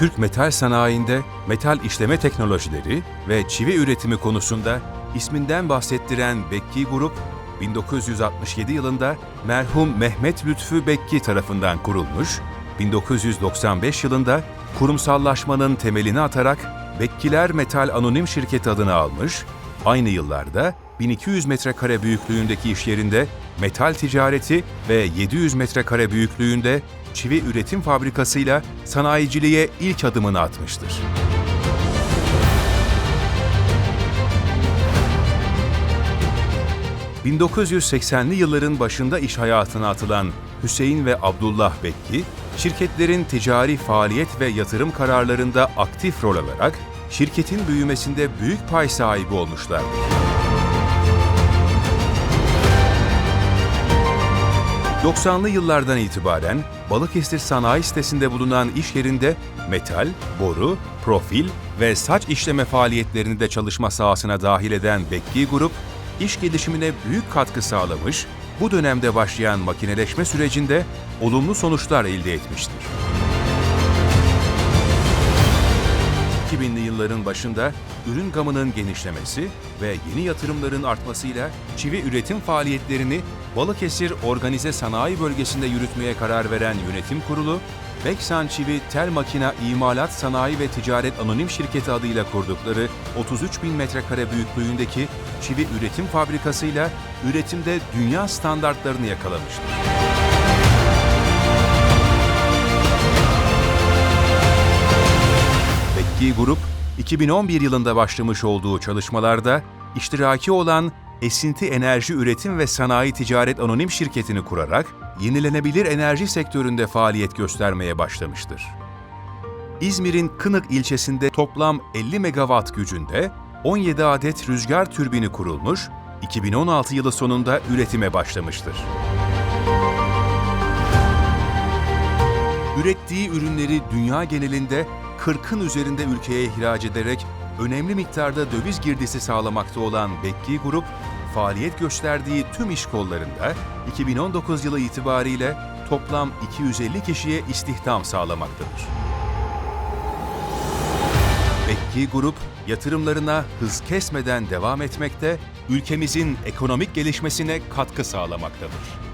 Türk metal sanayinde metal işleme teknolojileri ve çivi üretimi konusunda isminden bahsettiren Bekki Grup, 1967 yılında merhum Mehmet Lütfü Bekki tarafından kurulmuş, 1995 yılında kurumsallaşmanın temelini atarak Bekkiler Metal Anonim Şirketi adını almış, aynı yıllarda 1200 metrekare büyüklüğündeki iş yerinde metal ticareti ve 700 metrekare büyüklüğünde çivi üretim fabrikasıyla sanayiciliğe ilk adımını atmıştır. ...1980'li yılların başında iş hayatına atılan Hüseyin ve Abdullah Bekki, şirketlerin ticari faaliyet ve yatırım kararlarında aktif rol alarak şirketin büyümesinde büyük pay sahibi olmuşlardır. ...90'lı yıllardan itibaren Balıkesir Sanayi Sitesi'nde bulunan iş yerinde metal, boru, profil ve saç işleme faaliyetlerini de çalışma sahasına dahil eden Bekki Grup, iş gelişimine büyük katkı sağlamış, bu dönemde başlayan makineleşme sürecinde olumlu sonuçlar elde etmiştir. 2000'li yılların başında ürün gamının genişlemesi ve yeni yatırımların artmasıyla çivi üretim faaliyetlerini Balıkesir Organize Sanayi Bölgesi'nde yürütmeye karar veren yönetim kurulu, Beksan Çivi Tel Makina İmalat Sanayi ve Ticaret Anonim Şirketi adıyla kurdukları 33 bin metrekare büyüklüğündeki çivi üretim fabrikasıyla üretimde dünya standartlarını yakalamıştır. Bekki Grup, 2011 yılında başlamış olduğu çalışmalarda iştiraki olan Esinti Enerji Üretim ve Sanayi Ticaret Anonim Şirketi'ni kurarak yenilenebilir enerji sektöründe faaliyet göstermeye başlamıştır. İzmir'in Kınık ilçesinde toplam 50 megawatt gücünde 17 adet rüzgar türbini kurulmuş, 2016 yılı sonunda üretime başlamıştır. Ürettiği ürünleri dünya genelinde 40'ın üzerinde ülkeye ihraç ederek önemli miktarda döviz girdisi sağlamakta olan Bekki Grup, faaliyet gösterdiği tüm iş kollarında 2019 yılı itibariyle toplam 250 kişiye istihdam sağlamaktadır. Bekki Grup, yatırımlarına hız kesmeden devam etmekte, ülkemizin ekonomik gelişmesine katkı sağlamaktadır.